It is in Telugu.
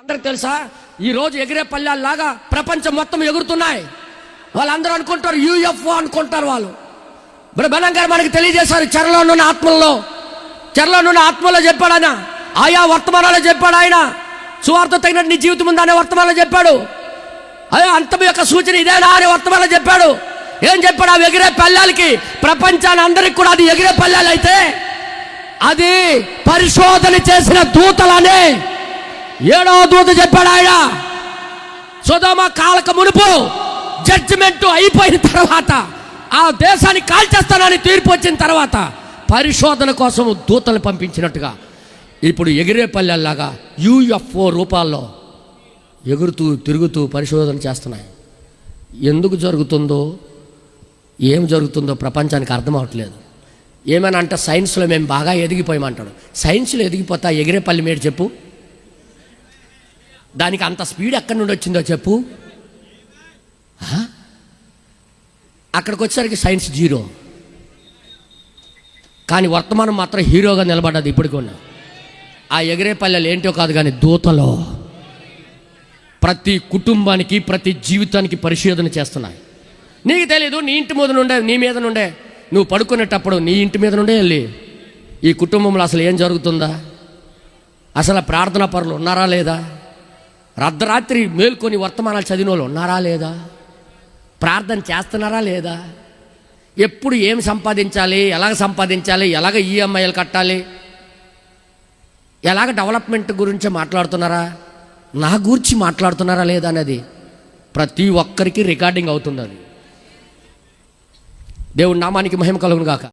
అందరికి తెలుసా? ఈ రోజు ఎగిరే పల్లెల్లాగా ప్రపంచం మొత్తం ఎగురుతున్నాయి. వాళ్ళందరూ అనుకుంటారు యూఎఫ్ఓ అనుకుంటారు వాళ్ళు. బ్రహ్మణం గారు మనకి తెలియజేశారు చెరలో నున్న ఆత్మల్లో. చెరలో నున్న ఆత్మలో చెప్పాడు ఆయన. ఆయా వర్తమానాలు చెప్పాడు ఆయన. సువార్త తగినట్టు నీ జీవితం ఉందనే వర్తమానాలు చెప్పాడు. అదే అంతం యొక్క సూచన ఇదేనా అని వర్తమానం చెప్పాడు. ఏం చెప్పాడు? ఆ ఎగిరే పల్లెలకి ప్రపంచాన్ని అందరికి కూడా అది ఎగిరే పల్లెలు అయితే అది పరిశోధన చేసిన దూతలనే. ఏడవ దూత చెప్పాడు ఆయన సుధమ కాలక మునుపు జడ్జిమెంట్ అయిపోయిన తర్వాత ఆ దేశాన్ని కాల్చేస్తానని తీర్పు వచ్చిన తర్వాత పరిశోధన కోసం దూతలు పంపించినట్టుగా ఇప్పుడు ఎగిరే పల్లెల్లాగా యూఎఫ్ఓ రూపాల్లో ఎగురుతూ తిరుగుతూ పరిశోధన చేస్తున్నాయి. ఎందుకు జరుగుతుందో ఏం జరుగుతుందో ప్రపంచానికి అర్థం అవట్లేదు. ఏమైనా అంటే సైన్స్లో మేము బాగా ఎదిగిపోయామంటాడు. సైన్స్లో ఎదిగిపోతా ఎగిరే పల్లి మీరు చెప్పు. దానికి అంత స్పీడ్ ఎక్కడి నుండి వచ్చిందో చెప్పు. అక్కడికి వచ్చేసరికి సైన్స్ జీరో. కానీ వర్తమానం మాత్రం హీరోగా నిలబడ్డది ఇప్పటికి ఉన్న. ఆ ఎగిరే పల్లెలు ఏంటో కాదు కానీ దూతలో. ప్రతి కుటుంబానికి ప్రతి జీవితానికి పరిశోధన చేస్తున్నాయి. నీకు తెలియదు నీ ఇంటి మీద నుండే నీ మీద నుండే. నువ్వు పడుకునేటప్పుడు నీ ఇంటి మీద నుండే వెళ్ళి. ఈ కుటుంబంలో అసలు ఏం జరుగుతుందా? అసలు ప్రార్థనా పరులు ఉన్నారా లేదా? అర్ధరాత్రి మేల్కొని వర్తమానాలు చదివిన వాళ్ళు ఉన్నారా లేదా? ప్రార్థన చేస్తున్నారా లేదా? ఎప్పుడు ఏం సంపాదించాలి? ఎలాగ సంపాదించాలి? ఎలాగ ఈఎంఐలు కట్టాలి? ఎలాగ డెవలప్మెంట్ గురించి మాట్లాడుతున్నారా? నా గురించి మాట్లాడుతున్నారా లేదా అనేది ప్రతి ఒక్కరికి రికార్డింగ్ అవుతుంది అది దేవుడి నామానికి మహిమ కలుగును గాక